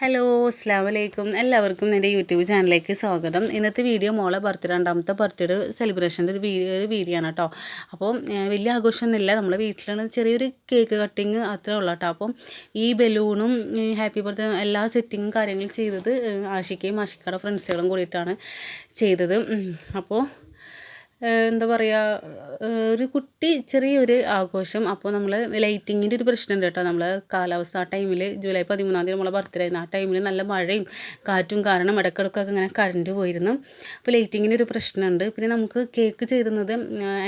Hello അസ്സാം വലൈക്കും എല്ലാവർക്കും എന്റെ യൂട്യൂബ് ചാനലിലേക്ക് സ്വാഗതം. ഇന്നത്തെ വീഡിയോ മോളെ ബർത്ത്ഡേ രണ്ടാമത്തെ ബർത്ത്ഡേ സെലിബ്രേഷന്റെ ഒരു വീഡിയോ ഒരു വീഡിയോ ആണ് കേട്ടോ അപ്പോൾ വലിയ ആഘോഷമൊന്നുമില്ല. നമ്മളെ വീട്ടിലാണ് ചെറിയൊരു കേക്ക് കട്ടിങ് അത്രേ ഉള്ളൂ കേട്ടോ അപ്പം ഈ ബലൂണും ഹാപ്പി ബർത്ത്ഡേ എല്ലാ സെറ്റിങ്ങും കാര്യങ്ങളും ചെയ്തത് ആഷിക്കയും ആഷിക്കയുടെ ഫ്രണ്ട്സുകളും കൂടിയിട്ടാണ് ചെയ്തത്. അപ്പോൾ എന്താ പറയുക ഒരു കുട്ടി ചെറിയൊരു ആഘോഷം. അപ്പോൾ നമ്മൾ ലൈറ്റിങ്ങിന്റെ ഒരു പ്രശ്നം ഉണ്ട് കേട്ടോ. നമ്മൾ കാലാവസ്ഥ ആ ടൈമിൽ ജൂലൈ പതിമൂന്നാം തീയതി നമ്മളെ ബർത്ത്ഡേ ആയിരുന്നു. ആ ടൈമിൽ നല്ല മഴയും കാറ്റും കാരണം ഇടയ്ക്കിടയ്ക്കൊക്കെ ഇങ്ങനെ കറണ്ട് പോയിരുന്നു. അപ്പോൾ ലൈറ്റിങ്ങിന്റെ ഒരു പ്രശ്നമുണ്ട് പിന്നെ നമുക്ക് കേക്ക് ചെയ്തുന്നത്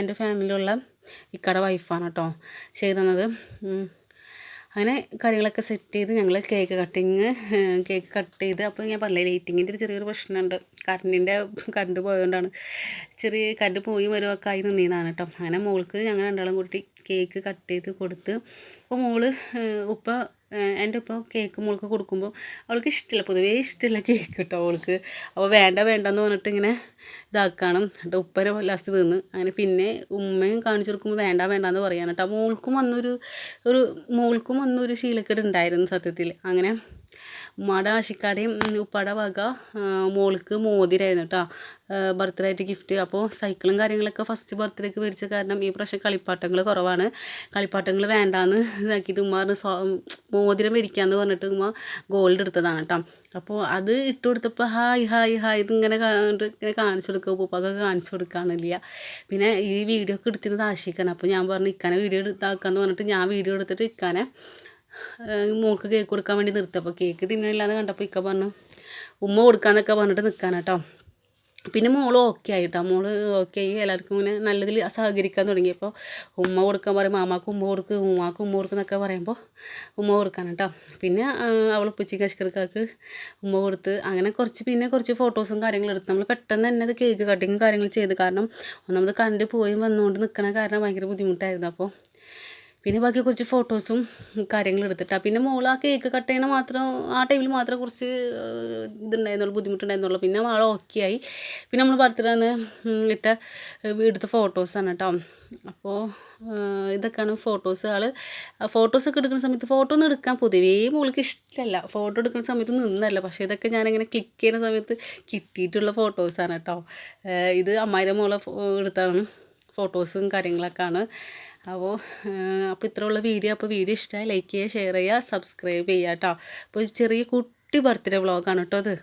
എന്റെ ഫാമിലിയിലുള്ള ഇക്കട വൈഫാണ് കേട്ടോ. ചെയ്തുന്നത്. അങ്ങനെ കാര്യങ്ങളൊക്കെ സെറ്റ് ചെയ്ത് ഞങ്ങൾ കേക്ക് കട്ടിങ് കേക്ക് കട്ട് ചെയ്ത് അപ്പോൾ ഞാൻ പറഞ്ഞില്ലേ ലൈറ്റിങ്ങിന്റെ ഒരു ചെറിയൊരു പ്രശ്നമുണ്ട്. കറണ്ടിന്റെ കറണ്ട് പോയതുകൊണ്ടാണ് ചെറിയ കറണ്ട് പോയി വരുമൊക്കെ ആയി നിന്നതാണ് കേട്ടോ അങ്ങനെ മോൾക്ക് ഞങ്ങൾ രണ്ടാളും കൂട്ടി കേക്ക് കട്ട് ചെയ്ത് കൊടുത്ത് അപ്പോൾ മോൾ ഉപ്പ എന്റെ ഉപ്പ കേക്ക് മോൾക്ക് കൊടുക്കുമ്പോൾ അവൾക്ക് ഇഷ്ടമില്ല പൊതുവേ ഇഷ്ടമില്ല കേക്ക് കേട്ടോ അവൾക്ക് അപ്പോൾ വേണ്ട വേണ്ടെന്ന് പറഞ്ഞിട്ട് ഇങ്ങനെ ഇതാക്കണം. എന്നിട്ട് ഉപ്പനെ ലാസ്റ്റ് തിന്ന്. അങ്ങനെ പിന്നെ ഉമ്മയും കാണിച്ചു കൊടുക്കുമ്പോൾ വേണ്ട വേണ്ടാന്ന് പറയാൻ കേട്ടോ മോൾക്കും വന്നൊരു ഒരു മോൾക്കും വന്നൊരു ശീലക്കേട് ഉണ്ടായിരുന്നു സത്യത്തിൽ അങ്ങനെ ഉമ്മാടെ ആശിക്കാടെയും ഉപ്പയുടെ വക മോൾക്ക് മോതിരായിരുന്നു കേട്ടോ ബർത്ത്ഡേ ആയിട്ട് ഗിഫ്റ്റ് അപ്പോൾ സൈക്കിളും കാര്യങ്ങളൊക്കെ ഫസ്റ്റ് ബർത്ത്ഡേക്ക് മേടിച്ച കാരണം ഈ പ്രാവശ്യം കളിപ്പാട്ടങ്ങൾ കുറവാണ്. കളിപ്പാട്ടങ്ങൾ വേണ്ടാന്ന് ഇതാക്കിയിട്ട് ഉമ്മ പറഞ്ഞ് സ്വ മോതിരം മേടിക്കാന്ന് പറഞ്ഞിട്ട് ഉമ്മ ഗോൾഡ് എടുത്തതാണ് കേട്ടോ അപ്പോൾ അത് ഇട്ട് കൊടുത്തപ്പോൾ ഹായ് ഹായ് ഹായ് ഇതിങ്ങനെ ഇങ്ങനെ കാണിച്ചു കൊടുക്കുക ഉപ്പാക്കൊക്കെ കാണിച്ചു കൊടുക്കാനില്ല പിന്നെ ഈ വീഡിയോ ഒക്കെ എടുത്തിരുന്നത് ആശിക്കാണ്. അപ്പോൾ ഞാൻ പറഞ്ഞു ഇക്കാനെ വീഡിയോ എടുത്താക്കാന്ന് പറഞ്ഞിട്ട് ഞാൻ വീഡിയോ എടുത്തിട്ട് ഇക്കാനെ മോൾക്ക് കേക്ക് കൊടുക്കാൻ വേണ്ടി നിർത്തി. അപ്പോൾ കേക്ക് തിന്നണില്ലാന്ന് കണ്ടപ്പോൾ ഇക്ക പറഞ്ഞു ഉമ്മ കൊടുക്കാന്നൊക്കെ പറഞ്ഞിട്ട് നിൽക്കാൻ കേട്ടോ പിന്നെ മോൾ ഓക്കെ ആയിട്ടോ. മോൾ ഓക്കെ ആയി. എല്ലാവർക്കും ഇങ്ങനെ നല്ലതിൽ സഹകരിക്കാൻ തുടങ്ങിയപ്പോൾ ഉമ്മ കൊടുക്കാൻ പറയും മാമാക്ക് ഉമ്മ കൊടുക്ക് ഉമ്മാക്ക് ഉമ്മ കൊടുക്കുന്നൊക്കെ പറയുമ്പോൾ ഉമ്മ കൊടുക്കാൻ കേട്ടോ പിന്നെ അവൾ ഉപ്പച്ചി കഷ്കർക്കാക്ക് ഉമ്മ കൊടുത്ത് അങ്ങനെ കുറച്ച് പിന്നെ കുറച്ച് ഫോട്ടോസും കാര്യങ്ങളും എടുത്ത് നമ്മൾ പെട്ടെന്ന് തന്നെ അത് കേക്ക് കട്ടിങ്ങും കാര്യങ്ങളും ചെയ്ത്. കാരണം ഒന്നാമത് കറണ്ട് പോയി വന്നുകൊണ്ട് നിൽക്കണ കാരണം ഭയങ്കര ബുദ്ധിമുട്ടായിരുന്നു. അപ്പോൾ പിന്നെ ബാക്കി കുറച്ച് ഫോട്ടോസും കാര്യങ്ങളും എടുത്തിട്ടാണ് പിന്നെ മോൾ ആ കേക്ക് കട്ട് ചെയ്യണ മാത്രം ആ ടൈമിൽ മാത്രം കുറച്ച് ഇതുണ്ടായിരുന്നുള്ളൂ ബുദ്ധിമുട്ടുണ്ടായിരുന്നുള്ളൂ. പിന്നെ ആൾ ഓക്കെ ആയി. പിന്നെ നമ്മൾ ബർത്ത്ഡേ അന്ന് ഉം, ഇട്ട എടുത്ത ഫോട്ടോസാണ് കേട്ടോ അപ്പോൾ ഇതൊക്കെയാണ് ഫോട്ടോസ് ആൾ ഫോട്ടോസൊക്കെ എടുക്കുന്ന സമയത്ത് ഫോട്ടോ ഒന്നും എടുക്കാൻ പൊതുവേ മോൾക്ക് ഇഷ്ടമല്ല ഫോട്ടോ എടുക്കുന്ന സമയത്ത് നിന്നല്ല. പക്ഷേ ഇതൊക്കെ ഞാനിങ്ങനെ ക്ലിക്ക് ചെയ്യുന്ന സമയത്ത് കിട്ടിയിട്ടുള്ള ഫോട്ടോസാണ് കേട്ടോ ഇത് അമ്മായിരെ മോളെ എടുത്താണ്. ഫോട്ടോസും കാര്യങ്ങളൊക്കെയാണ്. അപ്പോൾ അപ്പോൾ ഇത്രയുള്ള വീഡിയോ അപ്പോൾ വീഡിയോ ഇഷ്ടമായി ലൈക്ക് ചെയ്യുക ഷെയർ ചെയ്യുക സബ്സ്ക്രൈബ് ചെയ്യുക കേട്ടോ അപ്പോൾ ചെറിയ കുട്ടി ബർത്ത്ഡേ വ്ളോഗാണ് കേട്ടോ അത്.